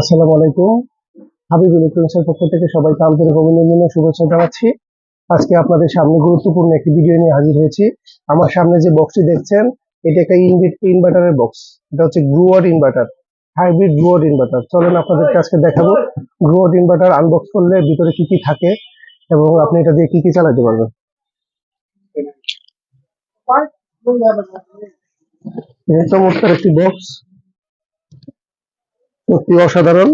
আসসালামু আলাইকুম। হাবিব ইলেকট্রনিক্সের পক্ষ থেকে সবাইকে আন্তরিক অভিনন্দন ও শুভেচ্ছা জানাচ্ছি। আজকে আপনাদের সামনে গুরুত্বপূর্ণ একটি ভিডিও নিয়ে হাজির হয়েছি। আমার সামনে যে বক্সটি দেখছেন, এটা একটা ইনভার্টারের বক্স এটা হচ্ছে Growatt inverter hybrid Growatt inverter চলেন আপনাদেরকে আজকে দেখাবো গ্রুয়ার ইনভার্টার আনবক্স করলে ভিতরে কি কি থাকে এবং আপনি এটা দিয়ে কি কি চালাতে পারবেন। চমৎকার একটি বক্স সত্যি অসাধারণ।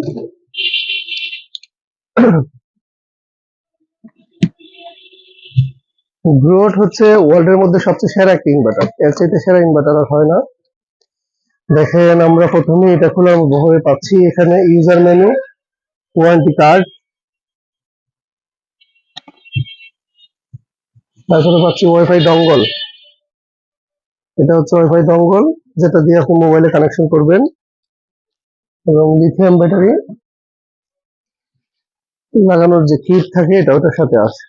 গ্রোট হচ্ছে ওয়ার্ল্ডের মধ্যে সবচেয়ে সেরা একটি ইনভার্টার এর চাইতে সেরা ইনভার্টার আর হয় না। দেখেন, আমরা প্রথমে এটা খোলার হয়ে পাচ্ছি এখানে ইউজার মেনু ওয়ারেন্টি কার্ড তারপরে পাচ্ছি ওয়াইফাই ডঙ্গল এটা হচ্ছে ওয়াইফাই ডঙ্গল যেটা দিয়ে আপনি মোবাইলে কানেকশন করবেন। এবং লিথিয়াম ব্যাটারি লাগানোর যে কিট থাকে, এটা ওটার সাথে আছে।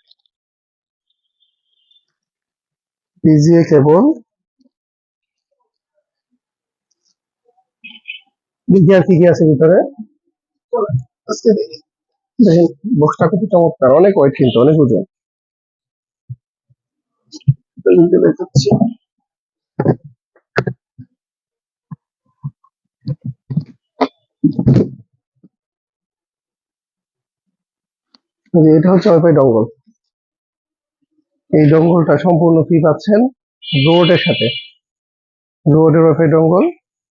পিজিএ কেবল আর কি আছে ভিতরে। দেখেন বক্সটা চমৎকার, অনেক ওয়েট কিন্তু, অনেক ওজন যে এটা হচ্ছে ওয়াইফাই ডঙ্গল। এই ডঙ্গলটা সম্পূর্ণ ফ্রি পাচ্ছেন রোডের সাথে। রোডের ওয়াইফাই ডঙ্গল,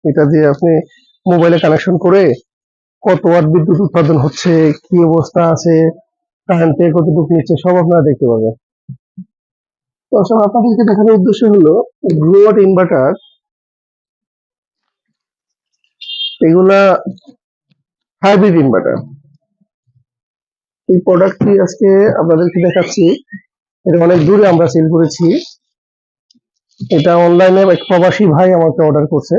এটা দিয়ে আপনি মোবাইলে কানেকশন করে কত ওয়াট বিদ্যুৎ উৎপাদন হচ্ছে, কি অবস্থা আছে কারেন্টে কতটুকু নিচ্ছে, সব আপনারা দেখতে পাবেন। তো সব আপনাদেরকে দেখানোর উদ্দেশ্য হলো গ্রোয়াট ইনভার্টার এগুলা হাইব্রিড ইনভার্টার এই প্রোডাক্টটি আজকে আপনাদেরকে দেখাচ্ছি। এটা অনেক দূরে আমরা সেল করেছি। এটা অনলাইনে এক প্রবাসী ভাই আমাকে অর্ডার করছে।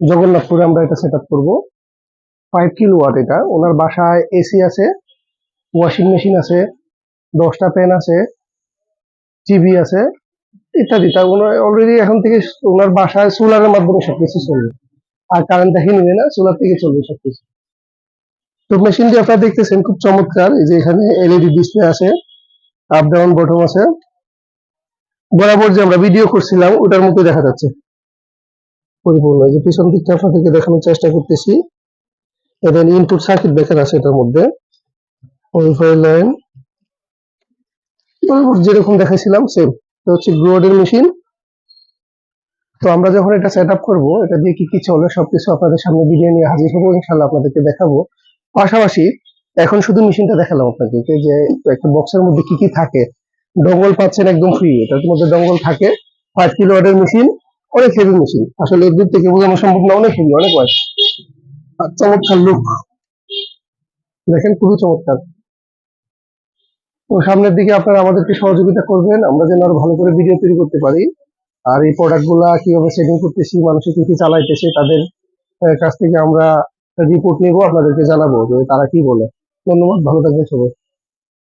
জগন্নাথপুরে আমরা এটা সেট আপ করব। ফাইভ কিলো ওয়াট এটা। ওনার বাসায় এসি আছে ওয়াশিং মেশিন আছে, দশটা পেন আছে টিভি আছে, ইত্যাদি। তা ওনার অলরেডি এখন থেকে ওনার বাসায় সোলারের মাধ্যমে সবকিছু চলবে। আর কারেন্ট দেখে নিবে না সোলার থেকে চলবে সবকিছু। তো মেশিনটি আপনারা দেখতেছেন খুব চমৎকার, এই যে এখানে এলইডি ডিসপ্লে আছে আপ ডাউন বটম আছে। বরাবর যে আমরা ভিডিও করছিলাম, ওটার মতো দেখা যাচ্ছে। পরিপূর্ণ যে পিছন দিকটা আপনাদেরকে দেখানোর চেষ্টা করতেছি। এবং ইনপুট সার্কিট ব্রেকার আছে এটার মধ্যে। ওয়াইফাই লাইন বরাবর যেরকম দেখাইছিলাম সেম এটা হচ্ছে গ্রোডের মেশিন তো আমরা যখন এটা সেট আপ করব, এটা দিয়ে কি কি চলে, সবকিছু আপনাদের সামনে ভিডিও নিয়ে হাজির হব ইনশাল্লাহ আপনাদেরকে দেখাবো। পাশাপাশি এখন শুধু মেশিনটা দেখালাম আপনাকে যে একটা বক্সের মধ্যে কি কি থাকে ডঙ্গল পাচ্ছেন একদম ফ্রি এটার মধ্যে ডঙ্গল থাকে ফাইভ কিলো ওয়াটের মেশিন অনেক হেভি মেশিন আসলে দূর থেকে বোঝানো সম্ভব না, অনেক হেভি অনেক ওয়াট আর চমৎকার লুক দেখেন খুবই চমৎকার। তো সামনের দিকে আপনারা আমাদেরকে সহযোগিতা করবেন, আমরা যেন আরও ভালো করে ভিডিও তৈরি করতে পারি। আর এই প্রোডাক্টগুলা কীভাবে সেটিং করতেছি, মানুষে কি কি চালাইতেছে, তাদের কাছ থেকে আমরা রিপোর্ট নিব আপনাদেরকে জানাব যে তারা কি বলে। ধন্যবাদ ভালো থাকবেন সবাই।